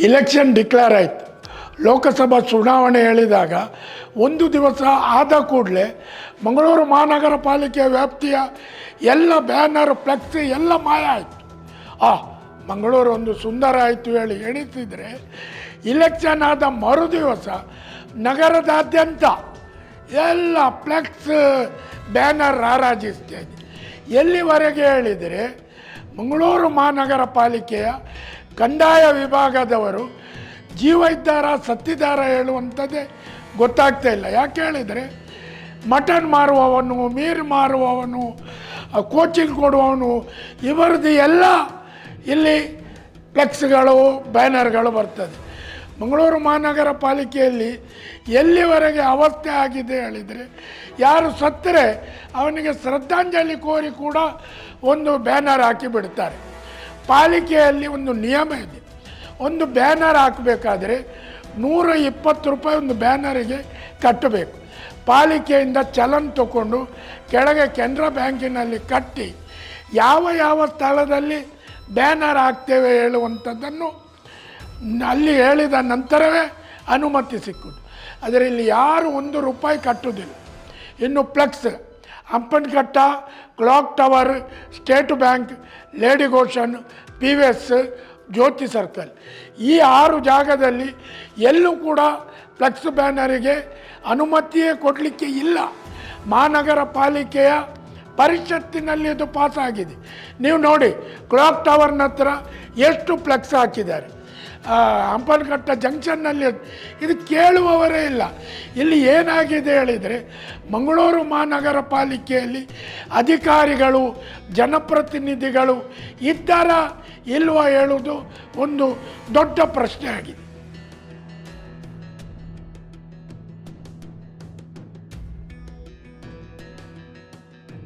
Election declare ಆಯಿತು. ಲೋಕಸಭಾ ಚುನಾವಣೆ ಹೇಳಿದಾಗ ಒಂದು ದಿವಸ ಆದ ಕೂಡಲೇ ಮಂಗಳೂರು ಮಹಾನಗರ ಪಾಲಿಕೆ ವ್ಯಾಪ್ತಿಯ ಎಲ್ಲ ಬ್ಯಾನರ್, ಫ್ಲೆಕ್ಸ್ ಎಲ್ಲ ಮಾಯ ಆಯಿತು. ಆ, ಮಂಗಳೂರು ಒಂದು ಸುಂದರ ಆಯಿತು ಹೇಳಿ ಎಣಿಸಿದರೆ ಇಲೆಕ್ಷನ್ ಆದ ಮರುದಿವಸ ನಗರದಾದ್ಯಂತ ಎಲ್ಲ ಫ್ಲೆಕ್ಸ್ ಬ್ಯಾನರ್ ರಾರಾಜಿಸ್ತಾ ಇದೆ ಎಲ್ಲಿವರೆಗೆ ಹೇಳಿದರೆ ಮಂಗಳೂರು ಮಹಾನಗರ ಪಾಲಿಕೆಯ ಕಂದಾಯ ವಿಭಾಗದವರು ಜೀವ ಇದ್ದಾರ ಸತ್ತಿದ್ದಾರ ಹೇಳುವಂಥದ್ದೇ ಗೊತ್ತಾಗ್ತಾ ಇಲ್ಲ. ಯಾಕೆ ಹೇಳಿದರೆ ಮಟನ್ ಮಾರುವವನು ಮೀರ್ ಮಾರುವವನು ಕೋಚಿಂಗ್ ಕೊಡುವವನು, ಇವರದ್ದು ಎಲ್ಲ ಇಲ್ಲಿ ಫ್ಲೆಕ್ಸ್ಗಳು, ಬ್ಯಾನರ್ಗಳು ಬರ್ತದೆ. ಮಂಗಳೂರು ಮಹಾನಗರ ಪಾಲಿಕೆಯಲ್ಲಿ ಎಲ್ಲಿವರೆಗೆ ಅವಸ್ಥೆ ಆಗಿದೆ ಹೇಳಿದರೆ ಯಾರು ಸತ್ತರೆ ಅವನಿಗೆ ಶ್ರದ್ಧಾಂಜಲಿ ಕೋರಿ ಕೂಡ ಒಂದು ಬ್ಯಾನರ್ ಹಾಕಿ ಬಿಡ್ತಾರೆ. ಪಾಲಿಕೆಯಲ್ಲಿ ಒಂದು ನಿಯಮ ಇದೆ. ಒಂದು ಬ್ಯಾನರ್ ಹಾಕಬೇಕಾದ್ರೆ ನೂರ ಇಪ್ಪತ್ತು ರೂಪಾಯಿ ಒಂದು ಬ್ಯಾನರಿಗೆ ಕಟ್ಟಬೇಕು. ಪಾಲಿಕೆಯಿಂದ ಚಲನ್ ತಗೊಂಡು ಕೆಳಗೆ ಕೆನರಾ ಬ್ಯಾಂಕಿನಲ್ಲಿ ಕಟ್ಟಿ ಯಾವ ಯಾವ ಸ್ಥಳದಲ್ಲಿ ಬ್ಯಾನರ್ ಹಾಕ್ತೇವೆ ಹೇಳುವಂಥದ್ದನ್ನು ಅಲ್ಲಿ ಹೇಳಿದ ನಂತರವೇ ಅನುಮತಿ ಸಿಕ್ಕುದು ಅದರಲ್ಲಿ ಯಾರು ಒಂದು ರೂಪಾಯಿ ಕಟ್ಟುವುದಿಲ್ಲ. ಇನ್ನು flex Hampankatta clock tower, State Bank, Lady Goschen P V S, Jyothi circle. ಈ ಆರು ಜಾಗದಲ್ಲಿ ಎಲ್ಲೂ ಕೂಡ ಫ್ಲೆಕ್ಸ್ ಬ್ಯಾನರಿಗೆ ಅನುಮತಿಯೇ ಕೊಡಲಿಕ್ಕೆ ಇಲ್ಲ. ಮಹಾನಗರ ಪಾಲಿಕೆಯ ಪರಿಷತ್ತಿನಲ್ಲಿ ಇದು ಆಗಿದೆ ನೀವು ನೋಡಿ, ಕ್ಲಾಕ್ ಟವರ್ನ ಹತ್ರ ಎಷ್ಟು ಫ್ಲೆಕ್ಸ್ ಹಾಕಿದ್ದಾರೆ. ಹಂಪನಕಟ್ಟ ಜಂಕ್ಷನ್ನಲ್ಲಿ ಇದು ಕೇಳುವವರೇ ಇಲ್ಲ. ಇಲ್ಲಿ ಏನಾಗಿದೆ ಹೇಳಿದರೆ, ಮಂಗಳೂರು ಮಹಾನಗರ ಪಾಲಿಕೆಯಲ್ಲಿ ಅಧಿಕಾರಿಗಳು, ಜನಪ್ರತಿನಿಧಿಗಳು ಇದ್ದಾರಾ ಇಲ್ವಾ ಹೇಳುವುದು ಒಂದು ದೊಡ್ಡ ಪ್ರಶ್ನೆ ಆಗಿದೆ